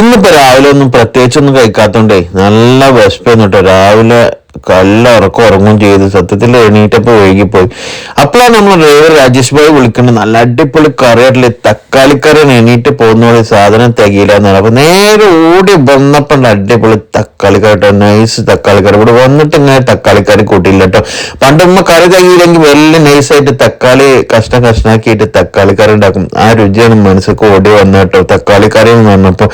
ഇന്നിപ്പോ രാവിലെ ഒന്നും പ്രത്യേകിച്ചൊന്നും കഴിക്കാത്തോണ്ടേ നല്ല വിശപ്പ് എന്നിട്ടോ രാവിലെ കല്ല ഉറക്കം ഉറങ്ങും ചെയ്ത് സത്യത്തിൽ എണീറ്റപ്പോ വൈകിപ്പോയി. അപ്പോഴാണ് നമ്മൾ ഡ്രൈവർ രാജേഷ് ഭായി വിളിക്കുന്നത്. നല്ല അടിപൊളി കറിയായിട്ടില്ല തക്കാളിക്കറിയാണ് എണീറ്റ് പോകുന്ന പോലെ സാധനം തികയില്ല എന്നാണ് അപ്പൊ നേരെ ഓടി വന്നപ്പോൾ അടിപൊളി തക്കാളിക്കറി കേട്ടോ. നൈസ് തക്കാളിക്കറി ഇവിടെ വന്നിട്ട് ഇങ്ങനെ തക്കാളിക്കറി കൂട്ടിയില്ല കേട്ടോ. പണ്ട് കറി തികയില്ലെങ്കിൽ വലിയ നൈസായിട്ട് തക്കാളി കഷ്ണം കഷ്ണാക്കിയിട്ട് തക്കാളിക്കറി ഉണ്ടാക്കും. ആ രുചിയാണ് മനസ്സിലേക്ക് ഓടി വന്നത് കേട്ടോ. തക്കാളിക്കറി എന്ന് പറഞ്ഞപ്പോ.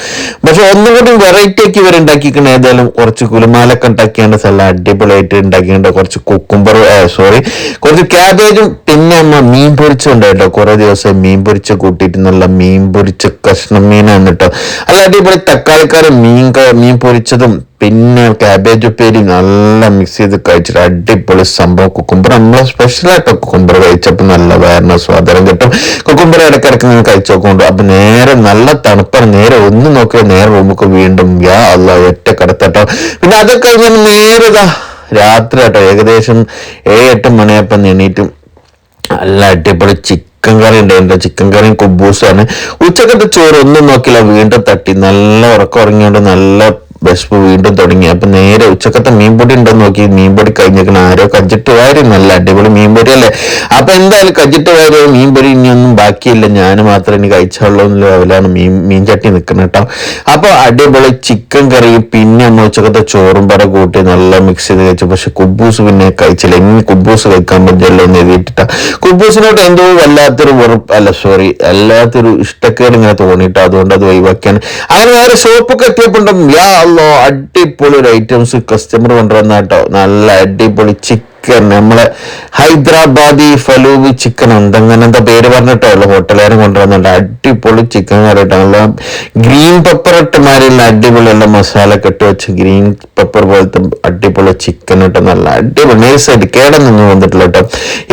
പക്ഷെ ഒന്നും കൂടി വെറൈറ്റി ആക്കി ഇവരുണ്ടാക്കിക്കണ ഏതായാലും കുറച്ച് കുലുമാലൊക്കെ ഉണ്ടാക്കിയാണ് നല്ല അടിപൊളിയായിട്ട് ഉണ്ടാക്കിയിട്ടുണ്ട്. കുറച്ച് കുക്കുംബർ സോറി കുറച്ച് ക്യാബേജും പിന്നെ അമ്മ മീൻ പൊരിച്ചുണ്ട് കേട്ടോ കുറെ ദിവസം മീൻ പൊരിച്ച് കൂട്ടിയിട്ട് നല്ല മീൻ പൊരിച്ച കഷ്ണം മീനാണ് കേട്ടോ അല്ല അടിപൊളി തക്കാളിക്കാരൻ മീൻ മീൻ പൊരിച്ചതും പിന്നെ ക്യാബേജ് ഉപ്പേരി നല്ല മിക്സ് ചെയ്ത് കഴിച്ചിട്ട് അടിപൊളി സംഭവം. കുക്കുംബർ നമ്മൾ സ്പെഷ്യലായിട്ട് കുക്കുംബർ കഴിച്ചപ്പോൾ നല്ല വേറെ സ്വാദനം കിട്ടും. കുക്കുംബർ ഇടയ്ക്കിടയ്ക്ക് നിങ്ങൾ കഴിച്ചു നോക്കുന്നുണ്ട് അപ്പൊ നേരെ നല്ല തണുപ്പാണ്. നേരെ ഒന്ന് നോക്കിയാൽ നേരെ റൂമൊക്കെ വീണ്ടും യാ അല്ല ഒറ്റ കിടത്തട്ടോ പിന്നെ അത് കഴിഞ്ഞാൽ നേരെ രാത്രി കേട്ടോ ഏകദേശം ഏഴ് എട്ട് മണിയപ്പം എണീറ്റും നല്ല അടിപൊളി ചിക്കൻ കറി ഉണ്ടായിരുന്നു ചിക്കൻ കറിയും കുബൂസാണ് ഉച്ചക്കത്തെ ചോറ് ഒന്നും നോക്കില്ല വീണ്ടും തട്ടി. നല്ല ഉറക്കം ഉറങ്ങിയോണ്ട് നല്ല വിശപ്പ് വീണ്ടും തുടങ്ങി. അപ്പൊ നേരെ ഉച്ചക്കത്തെ മീൻപൊടി ഉണ്ടോ നോക്കി. മീൻപൊടി കഴിഞ്ഞിരിക്കണം ആരോ കജിട്ട് വാരി. നല്ല അടിപൊളി മീൻപൊടി അല്ലേ? അപ്പൊ എന്തായാലും കജിട്ട് വാരി മീൻപൊടി ഇനിയൊന്നും ബാക്കിയില്ല. ഞാൻ മാത്രമേ ഇനി കഴിച്ചുള്ളൂ എന്നുള്ള ലെവലാണ് മീൻ മീൻ ചട്ടി നിൽക്കുന്നത് കേട്ടോ അപ്പൊ അടിപൊളി ചിക്കൻ കറി പിന്നെ നമ്മൾ ഉച്ചക്കത്തെ ചോറും പറ കൂട്ടി നല്ല മിക്സ് ചെയ്ത് കഴിച്ചു. പക്ഷെ കുബൂസ് പിന്നെ കഴിച്ചില്ല. ഇനി കുബൂസ് കഴിക്കാൻ പറ്റില്ല എന്ന് എഴുതിയിട്ടാ കുബൂസിനോട് എന്തോ വല്ലാത്തൊരു വെറുപ്പ് അല്ല സോറി വല്ലാത്തൊരു ഇഷ്ടക്കേട് ഇങ്ങനെ തോന്നിയിട്ട്. അതുകൊണ്ട് അത് ഒഴിവാക്കിയാണ്. അങ്ങനെ വേറെ ഷോപ്പൊക്കെ എത്തിയപ്പോണ്ടും യാ അല്ലോ അടിപൊളി ഒരു ഐറ്റംസ് കസ്റ്റമർ കൊണ്ടുവന്ന കേട്ടോ നല്ല അടിപൊളി ചിക്കൻ നമ്മളെ ഹൈദരാബാദി ഫലൂബി ചിക്കൻ എന്തെങ്ങനെ എന്താ പേര് പറഞ്ഞിട്ടോ? ഹോട്ടലുകാരും കൊണ്ടുവന്നുണ്ട് അടിപൊളി ചിക്കൻ കറി ഇട്ടാണല്ലോ ഗ്രീൻ പെപ്പർ ഇട്ടുമാരില്ല അടിപൊളിയുള്ള മസാല കെട്ടി വെച്ച് ഗ്രീൻ പെപ്പർ പോലത്തെ അടിപൊളി ചിക്കൻ ഇട്ട് നല്ല അടിപൊളി. നൈസായിട്ട് കേടൊന്നും വന്നിട്ടില്ല കേട്ടോ.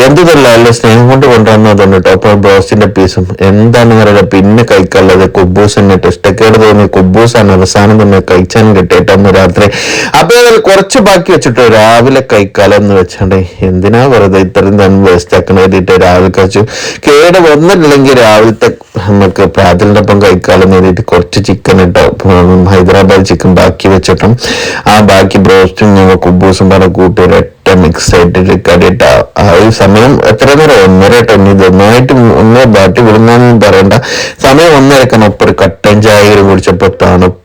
എന്ത് തന്നെ അല്ല സ്നേഹം കൊണ്ട് കൊണ്ടുവന്നതാണ് കേട്ടോ. അപ്പൊ ബ്രോസിന്റെ പീസും എന്താണെന്ന് പറയുക പിന്നെ കഴിക്കാനുള്ളത് കുബൂസ് തന്നെ. ഇഷ്ടക്കേട് തോന്നി കുബൂസാണ്. അവസാനം തന്നെ കഴിച്ചാനും കിട്ടിയിട്ടെന്ന് രാത്രി. അപ്പൊ കുറച്ച് ബാക്കി വെച്ചിട്ടോ രാവിലെ കഴിക്കാലോ എന്ന് വെച്ചാണ്ട് എന്തിനാ വെറുതെ ഇത്രയും തന്നെ വേസ്റ്റ് ആക്കണ വേണ്ടിയിട്ട് രാവിലെ കഴിച്ചു കേട് വന്നിട്ടില്ലെങ്കിൽ രാവിലത്തെ നമുക്ക് പ്രാതലിന്റെ ഒപ്പം കഴിക്കാമെന്ന് വേണ്ടിയിട്ട് കുറച്ച് ചിക്കൻ ഇട്ടോ ഹൈദരാബാദ് ചിക്കൻ ബാക്കി വെച്ചിട്ടും ആ ബാക്കി ബ്രോസ്റ്റും ഞങ്ങൾ കുബൂസും പറഞ്ഞ കൂട്ടി ഒരൊറ്റ മിക്സ് ആയിട്ട് കടിയിട്ട ആ ഒരു സമയം എത്ര നേരം ഒന്നര കേട്ടോ നന്നായിട്ട് ഒന്ന് ബാറ്റ് വിടുന്നൊന്നും പറയണ്ട. സമയം ഒന്നരക്കാണ് അപ്പുറം കട്ടൻ ചായ കുടിച്ചപ്പോ തണുപ്പ്.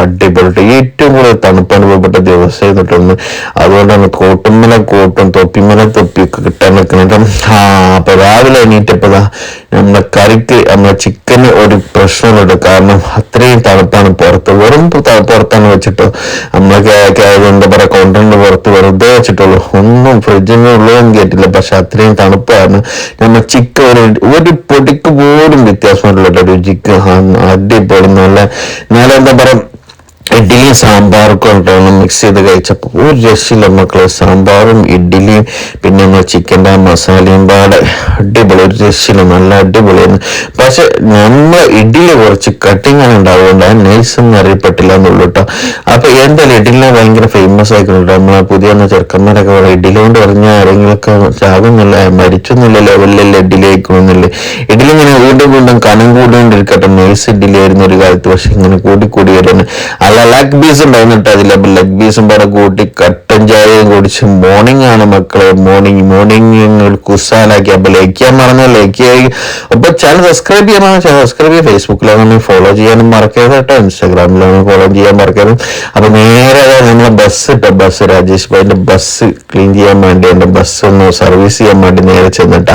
അടിപൊളി ഏറ്റവും കൂടുതൽ തണുപ്പ് അനുഭവപ്പെട്ട ദിവസം തൊട്ടൊന്ന് അതുകൊണ്ടാണ് കോട്ടുമ്മല കോട്ടും തൊപ്പിമല തൊപ്പിയൊക്കെ കിട്ടാൻ നിൽക്കുന്നുണ്ട് ആ അപ്പൊ രാവിലെ എണീറ്റപ്പതാ നമ്മുടെ കറിക്ക് നമ്മളെ ചിക്കന് ഒരു പ്രശ്നമുണ്ട്. കാരണം അത്രയും തണുപ്പാണ് പുറത്ത്. വെറും പുറത്താണ് വെച്ചിട്ടോ നമ്മളെ കേ- കേ- എന്താ പറയാ കൊണ്ടുണ്ട് പുറത്ത് വെറുതെ വെച്ചിട്ടുള്ളൂ. ഒന്നും ഫ്രിഡ്ജിന് ഉള്ളതൊന്നും കേട്ടില്ല. പക്ഷെ അത്രയും തണുപ്പാണ്. നമ്മൾ ചിക്കൻ ഒരു പൊടിക്ക് പോലും വ്യത്യാസമില്ല കേട്ടോ രുചിക്ക് അടിപൊളി നല്ല നല്ല എന്താ പറയാ ഇഡ്ഡലിയും സാമ്പാറൊക്കെ ഉണ്ടാവണം മിക്സ് ചെയ്ത് കഴിച്ചപ്പോൾ ഒരു രക്ഷയില്ല മക്കളെ. സാമ്പാറും ഇഡ്ഡലിയും പിന്നെ നമ്മൾ ചിക്കന്റെ മസാലയും പാടെ. അടിപൊളി ഒരു രക്ഷയില്ല നല്ല അടിപൊളിയായിരുന്നു. പക്ഷെ നമ്മൾ ഇഡ്ഡലി കുറച്ച് കട്ടിങ് ആണ് ഉണ്ടാവുകൊണ്ട് ആ നൈസ് ഒന്നും അറിയപ്പെട്ടില്ല എന്നുള്ളൂ കേട്ടോ അപ്പൊ എന്തായാലും ഇഡ്ഡലിനെ ഭയങ്കര ഫേമസ് ആയിട്ടുണ്ട് നമ്മളെ പുതിയ ചെറുക്കന്മാരൊക്കെ പറയാം ഇഡ്ഡലി കൊണ്ട് പറഞ്ഞ ആരെങ്കിലുമൊക്കെ ചാകുന്നില്ല മരിച്ചൊന്നുമില്ല ലെവലിലല്ല ഇഡ്ഡലി ആയിക്കണമെന്നില്ല ഇഡ്ഡലി ഇങ്ങനെ വീണ്ടും വീണ്ടും കനം കൂടിക്കൊണ്ടിരിക്കട്ടെ നൈസ് ഇഡ്ഡലി ആയിരുന്നു ഒരു കാലത്ത്. പക്ഷെ ഇങ്ങനെ കൂടി കൂടി വരുന്നത്. അല്ല ലെഗ് പീസ് ഉണ്ടായിരുന്നു കേട്ടോ അതിൽ അപ്പൊ ലെഗ് പീസും പാടെ കൂട്ടി കട്ടൻ ചായയും കുടിച്ച് മോർണിംഗ് ആണ് മക്കളെ. മോർണിംഗ് മോർണിംഗ് കുസാനാക്കി അപ്പൊ ലൈക്ക് ചെയ്യാൻ പറഞ്ഞ ലൈക്ക് ചെയ്യാൻ. അപ്പൊ ചാനൽ സബ്സ്ക്രൈബ് ചെയ്യാൻ ചാനൽ സബ്സ്ക്രൈബ് ചെയ്യുക ഫേസ്ബുക്കിലാണ് ഫോളോ ചെയ്യാനും മറക്കരുത് കേട്ടോ ഇൻസ്റ്റാഗ്രാമിലാണ് ഫോളോ ചെയ്യാൻ മറക്കരുത്. അപ്പൊ നേരെ ബസ് ഇട്ട ബസ് രാജേഷ് ഭായിന്റെ ബസ് ക്ലീൻ ചെയ്യാൻ വേണ്ടി എന്റെ ബസ് ഒന്ന് സർവീസ് ചെയ്യാൻ വേണ്ടി നേരെ ചെന്നിട്ട.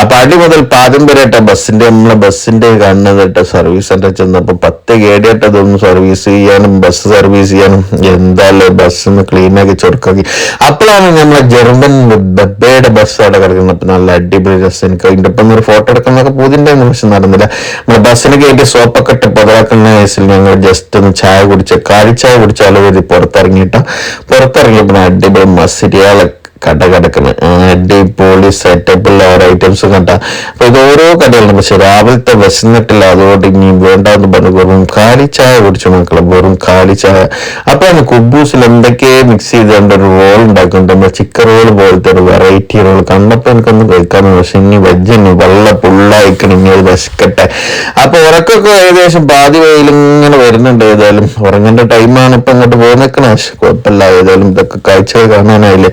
അപ്പൊ അടി മുതൽ പാദം വരെ ഇട്ട ബസ്സിന്റെ നമ്മളെ ബസ്സിന്റെ കണ്ണത് കേട്ടോ സർവീസ് സെന്റർ ചെന്നപ്പോ പത്ത് കേടിയിട്ട് അതൊന്ന് സർവീസ് ചെയ്യാനും ബസ് സർവീസ് ചെയ്യാനും. എന്തായാലും ബസ് ഒന്ന് ക്ലീൻ ആക്കി ചൊടുക്കാക്കി അപ്പോഴാണ് നമ്മളെ ജർമ്മൻ ബബ്ബയുടെ ബസ് അവിടെ കിടക്കുന്നത്. അപ്പൊ നല്ല അടിപൊളി ബസ് എനിക്ക് അതിന്റെ ഒപ്പം ഒരു ഫോട്ടോ എടുക്കുന്നൊക്കെ പൂതിന്റെ പക്ഷെ നടന്നില്ല. നമ്മളെ ബസ്സിന് കയറ്റി സോപ്പൊക്കെ ഇട്ട് പതാക്കുന്ന കേസിൽ ഞങ്ങൾ ജസ്റ്റ് ഒന്ന് ചായ കുടിച്ച് കാലിച്ചായ കുടിച്ച് കരുതി പുറത്തിറങ്ങിയിട്ട്. പുറത്തിറങ്ങിയപ്പോൾ അടിപൊളി മസിരിയാളെ കട കിടക്കുന്നത് അടിപൊളി സെറ്റപ്പുള്ള ഓരോ ഐറ്റംസ് കണ്ട. അപ്പൊ ഇത് ഓരോ കടകളുണ്ട്. പക്ഷെ രാവിലത്തെ വിശന്നിട്ടില്ല അതുകൊണ്ട് ഇനി വേണ്ടെന്ന് പറഞ്ഞു വെറും കാലി ചായ കുടിച്ചു മക്കളെ. വെറും കാലി ചായ. അപ്പൊ അതിന് കുബൂസിൽ എന്തൊക്കെ മിക്സ് ചെയ്തുകൊണ്ട് ഒരു റോൾ ഉണ്ടാക്കുന്നുണ്ട്. നമ്മൾ ചിക്കൻ റോൾ പോലത്തെ ഒരു വെറൈറ്റി റോൾ കണ്ടപ്പോ എനിക്കൊന്ന് കഴിക്കാൻ പക്ഷെ ഇനി വെജ് ഇനി വെള്ള പുള്ളായിക്കണം. ഇനി അത് വിശക്കട്ടെ. അപ്പൊ ഉറക്കൊക്കെ ഏകദേശം പാതി വെയിൽ ഇങ്ങനെ വരുന്നുണ്ട് ഏതായാലും. ഉറങ്ങേണ്ട ടൈമാണ് ഇപ്പൊ ഇങ്ങോട്ട് പോകുന്നേക്കണേ കുഴപ്പമില്ല. ഏതായാലും ഇതൊക്കെ കാഴ്ചകൾ കാണാനായില്ലേ.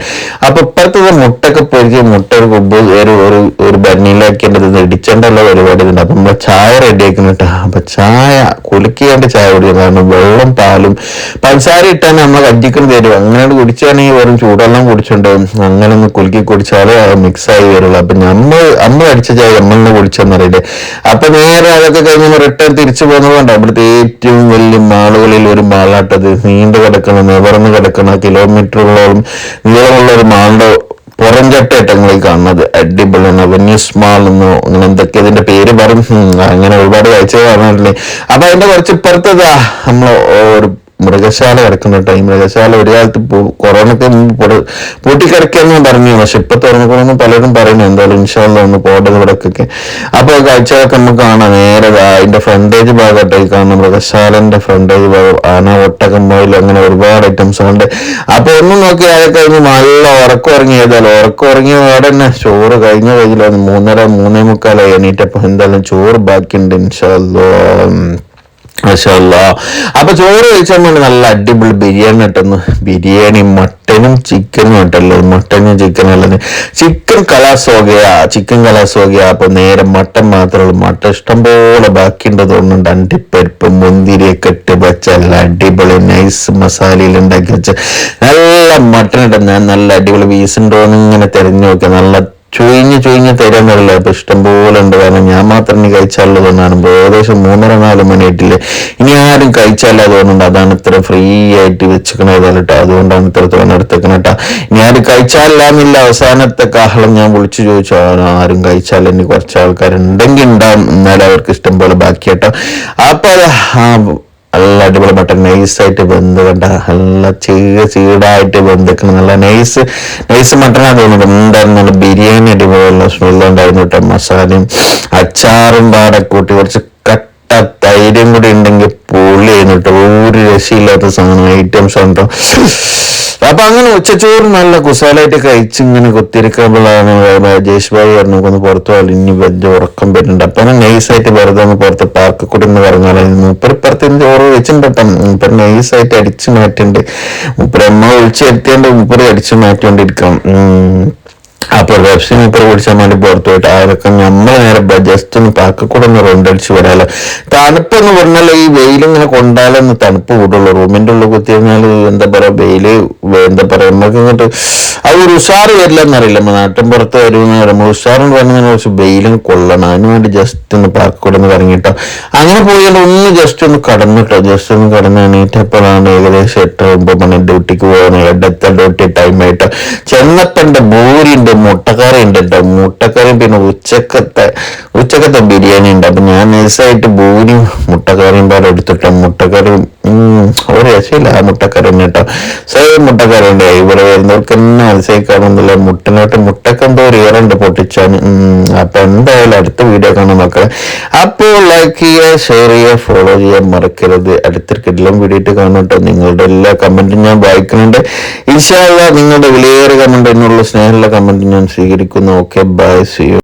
അപ്പൊ ഇപ്പഴത്തെ മുട്ടൊക്കെ പൊരിച്ച് മുട്ട ഒരു കുബ് ഒരു ഒരു ഒരു ബന്നിയിലാക്കിയത് ഇടിച്ചേണ്ടുള്ള പരിപാടി ഉണ്ട് അപ്പൊ നമ്മളെ ചായ റെഡി ആക്കുന്നുണ്ട് അപ്പൊ ചായ കുലുക്കിയാണ്ട് ചായ കുടിക്കും. കാരണം വെള്ളം പാലും പഞ്ചസാര ഇട്ടാണ് നമ്മൾ കജ്ജിക്കും തരും. അങ്ങനെ കുടിച്ചാണെങ്കിൽ വെറും ചൂടെല്ലാം കുടിച്ചിട്ടുണ്ടാവും അങ്ങനെ ഒന്ന് കുലുക്കി കുടിച്ചാലേ മിക്സ് ആയി വരുള്ളൂ. അപ്പൊ നമ്മൾ അമ്മ അടിച്ച ചായ നമ്മളിന്ന് കുടിച്ചെന്നറിയില്ലേ അപ്പൊ നേരെ അതൊക്കെ കഴിഞ്ഞ് റിട്ടേൺ തിരിച്ചു പോകുന്നതുകൊണ്ട് അവിടുത്തെ ഏറ്റവും വലിയ മാളുകളിൽ ഒരു മാളാട്ടത്. നീണ്ടു കിടക്കണം നിവർന്ന് കിടക്കണം കിലോമീറ്ററോളം നീളമുള്ള ഒരു മാളുടെ പുറംചട്ടയായിട്ട് ഞങ്ങൾ കാണുന്നത് അടിപൊളിയാണ് വെന്യൂസ് മാൾ എന്നോ അങ്ങനെ എന്തൊക്കെ ഇതിന്റെ പേര് പറയും. അങ്ങനെ ഒരുപാട് കാഴ്ചകൾ പറഞ്ഞിട്ടില്ലേ. അപ്പൊ അതിന്റെ കുറച്ച് ഇപ്പുറത്തതാ നമ്മൾ ഒരു മൃഗശാല കിടക്കുന്ന ടൈം മൃഗശാല ഒരു കാലത്ത് കൊറോണയ്ക്ക് മുമ്പ് പറഞ്ഞു പക്ഷെ ഇപ്പൊ തുറന്നപ്പോഴൊന്നും പലരും പറയുന്നു. എന്തായാലും ഇൻഷാല്ല ഒന്ന് പോകേണ്ടത് കിടക്കൊക്കെ അപ്പൊ കാഴ്ചകളൊക്കെ നമുക്ക് കാണാം. നേരെ അതിന്റെ ഫ്രണ്ടേജ് ഭാഗമായിട്ടായി കാണുന്ന മൃഗശാലന്റെ ഫ്രണ്ടേജ് ഭാഗം ആന ഒട്ടകം മുയൽ അങ്ങനെ ഒരുപാട് ഐറ്റംസ് ഉണ്ട്. അപ്പൊ ഒന്നും നോക്കി ആയ കഴിഞ്ഞ് നല്ല ഉറക്കം ഇറങ്ങി ഏതായാലും ഉറക്കം ഇറങ്ങിയ പാടെ തന്നെ. ചോറ് കഴിഞ്ഞ കഴിഞ്ഞില്ല മൂന്നര മൂന്നേ മുക്കാലായി എണീറ്റപ്പോ എന്തായാലും ചോറ് ബാക്കിയുണ്ട് ഇൻഷാല്ലോ. അപ്പൊ ചോറ് കഴിച്ചാൽ വേണ്ടി നല്ല അടിപൊളി ബിരിയാണി കിട്ടുന്നു. ബിരിയാണി മട്ടനും ചിക്കനും ഇട്ടല്ലോ മട്ടനും ചിക്കനും അല്ലെന്ന് ചിക്കൻ കലാസോകയാ ചിക്കൻ കലാസോകയാ അപ്പൊ നേരെ മട്ടൻ മാത്രമേ മട്ടൻ ഇഷ്ടംപോലെ ബാക്കിയുണ്ട് തോന്നുന്നുണ്ട്. അണ്ടിപ്പരിപ്പ് മുന്തിരിയൊക്കെ ഇട്ട് വെച്ച നല്ല അടിപൊളി നൈസ് മസാലയിൽ ഉണ്ടാക്കി വെച്ച നല്ല മട്ടൻ ഇട്ട നല്ല അടിപൊളി പീസുണ്ടോന്ന് ഇങ്ങനെ തെരഞ്ഞു നോക്കിയാൽ നല്ല ചുയിഞ്ഞ് ചുഴിഞ്ഞ് തരുന്നില്ല ഇഷ്ടം പോലെ ഉണ്ട്. കാരണം ഞാൻ മാത്രം ഇനി കഴിച്ചാലുള്ളത് എന്നാണ് ഏകദേശം മൂന്നര നാല് മണിയായിട്ടില്ലേ ഇനി ആരും കഴിച്ചാലും അതുകൊണ്ടുണ്ട് അതാണ് ഇത്ര ഫ്രീ ആയിട്ട് വെച്ചിക്കണത് കേട്ടോ. അതുകൊണ്ടാണ് ഇത്ര തോന്നുന്നത് എടുത്തേക്കണ കേട്ടോ. ഇനി ആരും കഴിച്ചാലില്ല അവസാനത്തെ കാഹളം ഞാൻ വിളിച്ചു ചോദിച്ചു. ആരും കഴിച്ചാൽ ഇനി കുറച്ച് ആൾക്കാരുണ്ടെങ്കിൽ ഉണ്ടാവും. എന്നാലും അവർക്ക് ഇഷ്ടം പോലെ ബാക്കി കേട്ടോ ആ നല്ല അടിപൊളി ബട്ടൻ നൈസ് ആയിട്ട് വെന്ത് കണ്ട നല്ല ചീട് ചീടായിട്ട് വെന്തിക്കണം നല്ല നൈസ് നൈസ് മട്ടനാ തോന്നുന്നത് എന്തായിരുന്നു നല്ല ബിരിയാണി അടിപൊളിയുള്ള സ്മെല്ലുണ്ടായിരുന്നു കേട്ടോ. മസാലയും അച്ചാറും പാടെ കൂട്ടി കുറച്ച് കട്ട തൈരും കൂടി ഉണ്ടെങ്കിൽ പൊളിയായിരുന്നു കേട്ടോ ഒരു രക്ഷയില്ലാത്ത സാധനം ഐറ്റംസ് ഉണ്ടോ അപ്പൊ അങ്ങനെ ഉച്ചച്ചോറ് നല്ല കുസാലായിട്ട് കഴിച്ച് ഇങ്ങനെ കുത്തിരിക്കുമ്പോഴാണ് രാജേഷ് ഭായി പറഞ്ഞു ഒന്ന് പുറത്തു പോകാൻ ഇനി വലിയ ഉറക്കം വരുന്നുണ്ട്. അപ്പൊ നൈസായിട്ട് വെറുതെ ഒന്ന് പുറത്ത് പാർക്ക് കൂടി എന്ന് പറഞ്ഞാലായിരുന്നു മൂപ്പര് പുറത്ത് ചോറ് വെച്ചിട്ടുണ്ടപ്പം ഇപ്പൊ നൈസായിട്ട് അടിച്ചു മാറ്റുന്നുണ്ട് മൂപ്പര് അമ്മ വിളിച്ചു വരുത്തിയോണ്ട് മൂപ്പര് അടിച്ചു മാറ്റിക്കൊണ്ടിരിക്കാം. ഉം. അപ്പൊ വെബ്സിൻ ഇപ്പൊ കുടിച്ചാൽ വേണ്ടി പുറത്തു പോയിട്ട് അതൊക്കെ നമ്മൾ നേരെ ജസ്റ്റ് ഒന്ന് പാക്കക്കൂടെ ഒന്ന് റൗണ്ടടിച്ച് തണുപ്പ് എന്ന് പറഞ്ഞാൽ ഈ വെയിലിങ്ങനെ കൊണ്ടാലൊന്ന് തണുപ്പ് കൂടുള്ളൂ. റൂമിന്റെ ഉള്ളിൽ കുത്തി കഴിഞ്ഞാൽ എന്താ പറയാ വെയിൽ എന്താ പറയാ നമുക്ക് ഇങ്ങോട്ട് അത് ഒരു ഉഷാറ് വരില്ല എന്നറിയില്ല നമ്മൾ നാട്ടിൻ പുറത്ത് വരുമെന്ന് പറയുമ്പോൾ ഉഷാറെന്ന് പറഞ്ഞാൽ കുറച്ച് വെയിലും കൊള്ളണം. അതിന് വേണ്ടി ജസ്റ്റ് ഒന്ന് പാക്കക്കൂടെ ഒന്ന് കറങ്ങിട്ടോ. അങ്ങനെ പോയി ഒന്ന് ജസ്റ്റ് ഒന്ന് കടന്നിട്ടോ. ജസ്റ്റ് ഒന്ന് കടന്ന് എണീറ്റപ്പോഴാണ് ഏകദേശം എട്ട് ഒമ്പത് മണി. ഡ്യൂട്ടിക്ക് പോകുന്നത് അടുത്ത ഡ്യൂട്ടി ടൈം ആയിട്ട്. ചെന്നപ്പന്റെ ബൂരിയുണ്ട് മുട്ടക്കറി ഉണ്ട് കേട്ടോ മുട്ടക്കറി പിന്നെ ഉച്ചക്കത്തെ ഉച്ചക്കത്തെ ബിരിയാണി ഉണ്ട്. അപ്പൊ ഞാൻ നൈസായിട്ട് ഭൂരി മുട്ടക്കറിയും പാടെ എടുത്തിട്ടോ മുട്ടക്കറി ഒരു രക്ഷയില്ല ആ മുട്ടക്കറി തന്നെ കേട്ടോ സെയിം മുട്ടക്കറി ഉണ്ട്. ഇവിടെ വരുന്നവർക്ക് തന്നെ മനസ്സിലാക്കാണെന്നില്ല മുട്ടനോട്ട് മുട്ടക്കെന്തോ ഒരു ഏറുണ്ട് പൊട്ടിച്ചാൻ അപ്പൊ എന്തായാലും അടുത്ത വീഡിയോ കാണാൻ നോക്കാം അപ്പോൾ ലൈക്ക് ചെയ്യുക ഷെയർ ചെയ്യുക ഫോളോ ചെയ്യാൻ മറക്കരുത്. അടുത്തൊരു കിടലം വീഡിയോ കാണും കേട്ടോ നിങ്ങളുടെ എല്ലാ കമന്റും ഞാൻ വായിക്കുന്നുണ്ട്. ഇൻഷാല്ല നിങ്ങളുടെ വിലയേറെ കമന്റ് എന്നുള്ള സ്നേഹമുള്ള കമന്റ് ഞാൻ സ്വീകരിക്കുന്നു ഓക്കെ ബൈ സി യു